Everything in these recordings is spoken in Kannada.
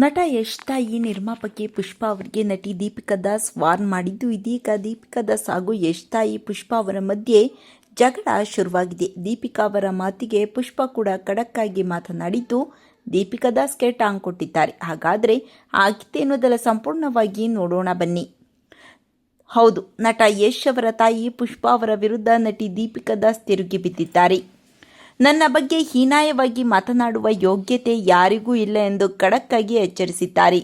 ನಟ ಯಶ್ ತಾಯಿ ನಿರ್ಮಾಪಕಿ ಪುಷ್ಪಾ ಅವರಿಗೆ ನಟಿ ದೀಪಿಕಾ ದಾಸ್ ವಾರ್ನ್ ಮಾಡಿದ್ದು ಇದೀಗ ದೀಪಿಕಾ ದಾಸ್ ಹಾಗೂ ಯಶ್ ತಾಯಿ ಪುಷ್ಪಾ ಅವರ ಮಧ್ಯೆ ಜಗಳ ಶುರುವಾಗಿದೆ. ದೀಪಿಕಾ ಅವರ ಮಾತಿಗೆ ಪುಷ್ಪಾ ಕೂಡ ಖಡಕ್ಕಾಗಿ ಮಾತನಾಡಿದ್ದು ದೀಪಿಕಾ ದಾಸ್ಗೆ ಟಾಂಗ್ ಕೊಟ್ಟಿದ್ದಾರೆ. ಹಾಗಾದರೆ ಆಗಿತ್ತೆ ಅನ್ನೋದೆಲ್ಲ ಸಂಪೂರ್ಣವಾಗಿ ನೋಡೋಣ ಬನ್ನಿ. ಹೌದು, ನಟ ಯಶ್ ಅವರ ತಾಯಿ ಪುಷ್ಪಾ ಅವರ ವಿರುದ್ಧ ನಟಿ ದೀಪಿಕಾ ದಾಸ್ ತಿರುಗಿ ಬಿದ್ದಿದ್ದಾರೆ. ನನ್ನ ಬಗ್ಗೆ ಹೀನಾಯವಾಗಿ ಮಾತನಾಡುವ ಯೋಗ್ಯತೆ ಯಾರಿಗೂ ಇಲ್ಲ ಎಂದು ಖಡಕ್ಕಾಗಿ ಎಚ್ಚರಿಸಿದ್ದಾರೆ.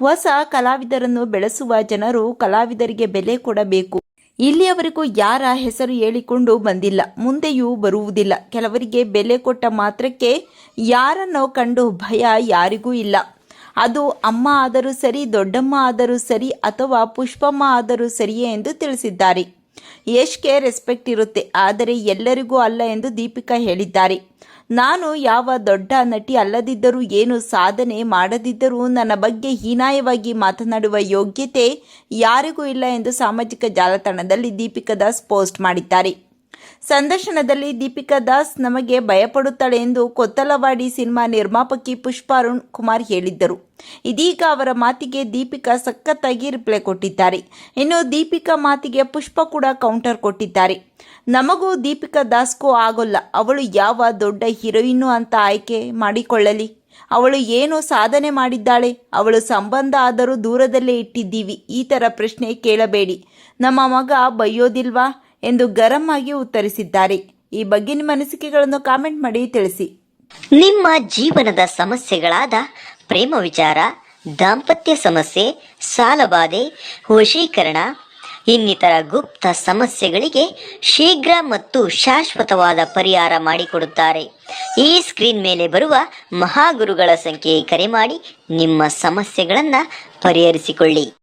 ಹೊಸ ಕಲಾವಿದರನ್ನು ಬೆಳೆಸುವ ಜನರು ಕಲಾವಿದರಿಗೆ ಬೆಲೆ ಕೊಡಬೇಕು. ಇಲ್ಲಿಯವರೆಗೂ ಯಾರ ಹೆಸರು ಹೇಳಿಕೊಂಡು ಬಂದಿಲ್ಲ. ಮುಂದೆಯೂ ಬರುವುದಿಲ್ಲ. ಕೆಲವರಿಗೆ ಬೆಲೆ ಕೊಟ್ಟ ಮಾತ್ರಕ್ಕೆ ಯಾರನ್ನು ಕಂಡು ಭಯ ಯಾರಿಗೂ ಇಲ್ಲ. ಅದು ಅಮ್ಮ ಆದರೂ ಸರಿ, ದೊಡ್ಡಮ್ಮ ಆದರೂ ಸರಿ ಅಥವಾ ಪುಷ್ಪಮ್ಮ ಆದರೂ ಸರಿಯೇ ಎಂದು ತಿಳಿಸಿದ್ದಾರೆ. ಯಶ್ಗೆ ರೆಸ್ಪೆಕ್ಟ್ ಇರುತ್ತೆ, ಆದರೆ ಎಲ್ಲರಿಗೂ ಅಲ್ಲ ಎಂದು ದೀಪಿಕಾ ಹೇಳಿದ್ದಾರೆ. ನಾನು ಯಾವ ದೊಡ್ಡ ನಟಿ ಅಲ್ಲದಿದ್ದರೂ ಏನು ಸಾಧನೆ ಮಾಡದಿದ್ದರೂ ನನ್ನ ಬಗ್ಗೆ ಹೀನಾಯವಾಗಿ ಮಾತನಾಡುವ ಯೋಗ್ಯತೆ ಯಾರಿಗೂ ಇಲ್ಲ ಎಂದು ಸಾಮಾಜಿಕ ಜಾಲತಾಣದಲ್ಲಿ ದೀಪಿಕಾ ದಾಸ್ ಪೋಸ್ಟ್ ಮಾಡಿದ್ದಾರೆ. ಸಂದರ್ಶನದಲ್ಲಿ ದೀಪಿಕಾ ದಾಸ್ ನಮಗೆ ಭಯಪಡುತ್ತಾಳೆ ಎಂದು ಕೊತ್ತಲವಾಡಿ ಸಿನಿಮಾ ನಿರ್ಮಾಪಕಿ ಪುಷ್ಪಾರುಣ್ ಕುಮಾರ್ ಹೇಳಿದ್ದರು. ಇದೀಗ ಅವರ ಮಾತಿಗೆ ದೀಪಿಕಾ ಸಖತ್ತಾಗಿ ರಿಪ್ಲೈ ಕೊಟ್ಟಿದ್ದಾರೆ. ಇನ್ನು ದೀಪಿಕಾ ಮಾತಿಗೆ ಪುಷ್ಪ ಕೂಡ ಕೌಂಟರ್ ಕೊಟ್ಟಿದ್ದಾರೆ. ನಮಗೂ ದೀಪಿಕಾ ದಾಸ್ಗೂ ಆಗೋಲ್ಲ. ಅವಳು ಯಾವ ದೊಡ್ಡ ಹೀರೋಯಿನ್ನು ಅಂತ ಆಯ್ಕೆ ಮಾಡಿಕೊಳ್ಳಲಿ. ಅವಳು ಏನು ಸಾಧನೆ ಮಾಡಿದ್ದಾಳೆ? ಅವಳು ಸಂಬಂಧ ಆದರೂ ದೂರದಲ್ಲೇ ಇಟ್ಟಿದ್ದೀವಿ. ಈ ಥರ ಪ್ರಶ್ನೆ ಕೇಳಬೇಡಿ. ನಮ್ಮ ಮಗ ಬೈಯೋದಿಲ್ವಾ? ಎಂದು ಗರಂ ಆಗಿ ಉತ್ತರಿಸಿದ್ದಾರೆ. ಈ ಬಗ್ಗೆ ನಿಮ್ಮ ಅನಿಸಿಕೆಗಳನ್ನು ಕಾಮೆಂಟ್ ಮಾಡಿ ತಿಳಿಸಿ. ನಿಮ್ಮ ಜೀವನದ ಸಮಸ್ಯೆಗಳಾದ ಪ್ರೇಮ ವಿಚಾರ, ದಾಂಪತ್ಯ ಸಮಸ್ಯೆ, ಸಾಲಬಾಧೆ, ವಶೀಕರಣ, ಇನ್ನಿತರ ಗುಪ್ತ ಸಮಸ್ಯೆಗಳಿಗೆ ಶೀಘ್ರ ಮತ್ತು ಶಾಶ್ವತವಾದ ಪರಿಹಾರ ಮಾಡಿಕೊಡುತ್ತಾರೆ. ಈ ಸ್ಕ್ರೀನ್ ಮೇಲೆ ಬರುವ ಮಹಾಗುರುಗಳ ಸಂಖ್ಯೆ ಕರೆ ಮಾಡಿ ನಿಮ್ಮ ಸಮಸ್ಯೆಗಳನ್ನು ಪರಿಹರಿಸಿಕೊಳ್ಳಿ.